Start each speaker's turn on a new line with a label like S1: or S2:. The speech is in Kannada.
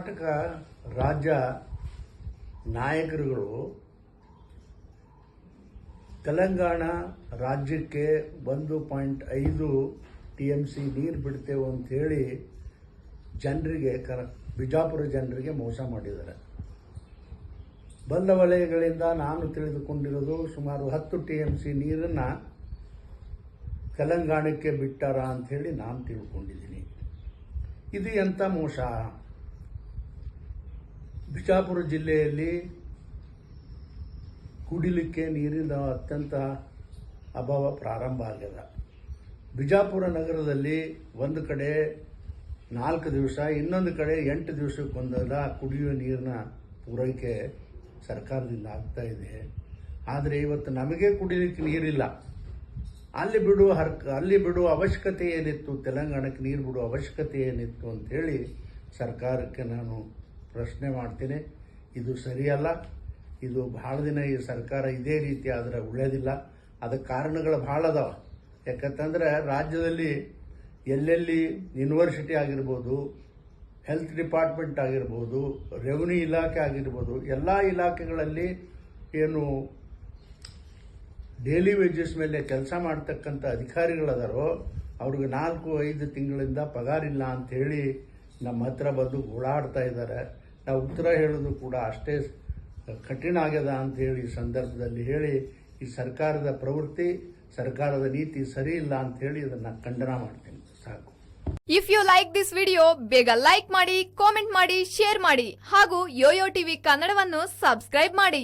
S1: ಕರ್ನಾಟಕ ರಾಜ್ಯ ನಾಯಕರುಗಳು ತೆಲಂಗಾಣ ರಾಜ್ಯಕ್ಕೆ ಒಂದು ಪಾಯಿಂಟ್ ಐದು ಟಿ ಎಂ ಸಿ ನೀರು ಬಿಡ್ತೇವೆ ಅಂಥೇಳಿ ಜನರಿಗೆ ಕರ ಬಿಜಾಪುರ ಜನರಿಗೆ ಮೋಸ ಮಾಡಿದ್ದಾರೆ. ಬಂದ ವಲಯಗಳಿಂದ ನಾನು ತಿಳಿದುಕೊಂಡಿರೋದು ಸುಮಾರು ಹತ್ತು ಟಿ ಎಂ ಸಿ ನೀರನ್ನು ತೆಲಂಗಾಣಕ್ಕೆ ಬಿಟ್ಟಾರ ಅಂಥೇಳಿ ನಾನು ತಿಳ್ಕೊಂಡಿದ್ದೀನಿ. ಇದು ಎಂಥ ಮೋಸ? ಬಿಜಾಪುರ ಜಿಲ್ಲೆಯಲ್ಲಿ ಕುಡಿಲಿಕ್ಕೆ ನೀರಿನ ಅತ್ಯಂತ ಅಭಾವ ಪ್ರಾರಂಭ ಆಗ್ಯದ. ಬಿಜಾಪುರ ನಗರದಲ್ಲಿ ಒಂದು ಕಡೆ ನಾಲ್ಕು ದಿವಸ, ಇನ್ನೊಂದು ಕಡೆ ಎಂಟು ದಿವಸಕ್ಕೊಂದೆಲ್ಲ ಕುಡಿಯುವ ನೀರಿನ ಪೂರೈಕೆ ಸರ್ಕಾರದಿಂದ ಆಗ್ತಾ ಇದೆ. ಆದರೆ ಇವತ್ತು ನಮಗೆ ಕುಡಿಲಿಕ್ಕೆ ನೀರಿಲ್ಲ. ಅಲ್ಲಿ ಬಿಡುವ ಹರ್ಕ ಅಲ್ಲಿ ಬಿಡುವ ಅವಶ್ಯಕತೆ ಏನಿತ್ತು, ತೆಲಂಗಾಣಕ್ಕೆ ನೀರು ಬಿಡುವ ಅವಶ್ಯಕತೆ ಏನಿತ್ತು ಅಂಥೇಳಿ ಸರ್ಕಾರಕ್ಕೆ ನಾನು ಪ್ರಶ್ನೆ ಮಾಡ್ತೀನಿ. ಇದು ಸರಿಯಲ್ಲ. ಇದು ಭಾಳ ದಿನ ಈ ಸರ್ಕಾರ ಇದೇ ರೀತಿ ಆದರೆ ಉಳಿಯೋದಿಲ್ಲ. ಅದಕ್ಕೆ ಕಾರಣಗಳು ಭಾಳ ಅದಾವ. ಯಾಕಂತಂದ್ರೆ ರಾಜ್ಯದಲ್ಲಿ ಎಲ್ಲೆಲ್ಲಿ ಯೂನಿವರ್ಸಿಟಿ ಆಗಿರ್ಬೋದು, ಹೆಲ್ತ್ ಡಿಪಾರ್ಟ್ಮೆಂಟ್ ಆಗಿರ್ಬೋದು, ರೆವಿನ್ಯೂ ಇಲಾಖೆ ಆಗಿರ್ಬೋದು, ಎಲ್ಲ ಇಲಾಖೆಗಳಲ್ಲಿ ಏನು ಡೈಲಿ ವೇಜಸ್ ಮೇಲೆ ಕೆಲಸ ಮಾಡ್ತಕ್ಕಂಥ ಅಧಿಕಾರಿಗಳದಾರೋ, ಅವ್ರಿಗೆ ನಾಲ್ಕು, ಐದು ತಿಂಗಳಿಂದ ಪಗಾರಿಲ್ಲ ಅಂಥೇಳಿ ನಮ್ಮ ಹತ್ರ ಬಂದು ಓಡಾಡ್ತಾ ಇದ್ದಾರೆ. ನಾವು ಉತ್ತರ ಹೇಳೋದು ಕೂಡ ಅಷ್ಟೇ ಕಠಿಣ ಆಗ್ಯದ ಅಂಥೇಳಿ ಈ ಸಂದರ್ಭದಲ್ಲಿ ಹೇಳಿ, ಈ ಸರ್ಕಾರದ ಪ್ರವೃತ್ತಿ, ಸರ್ಕಾರದ ನೀತಿ ಸರಿ ಇಲ್ಲ ಹೇಳಿ ಅದನ್ನ ಖಂಡನ ಮಾಡ್ತೀನಿ. ಸಾಕು.
S2: If you like this video ಬೇಗ ಲೈಕ್ ಮಾಡಿ ಕಾಮೆಂಟ್ ಮಾಡಿ ಶೇರ್ ಮಾಡಿ ಹಾಗೂ ಯೋಯೋ ಟಿವಿ ಕನ್ನಡವನ್ನು ಸಬ್ಸ್ಕ್ರೈಬ್ ಮಾಡಿ.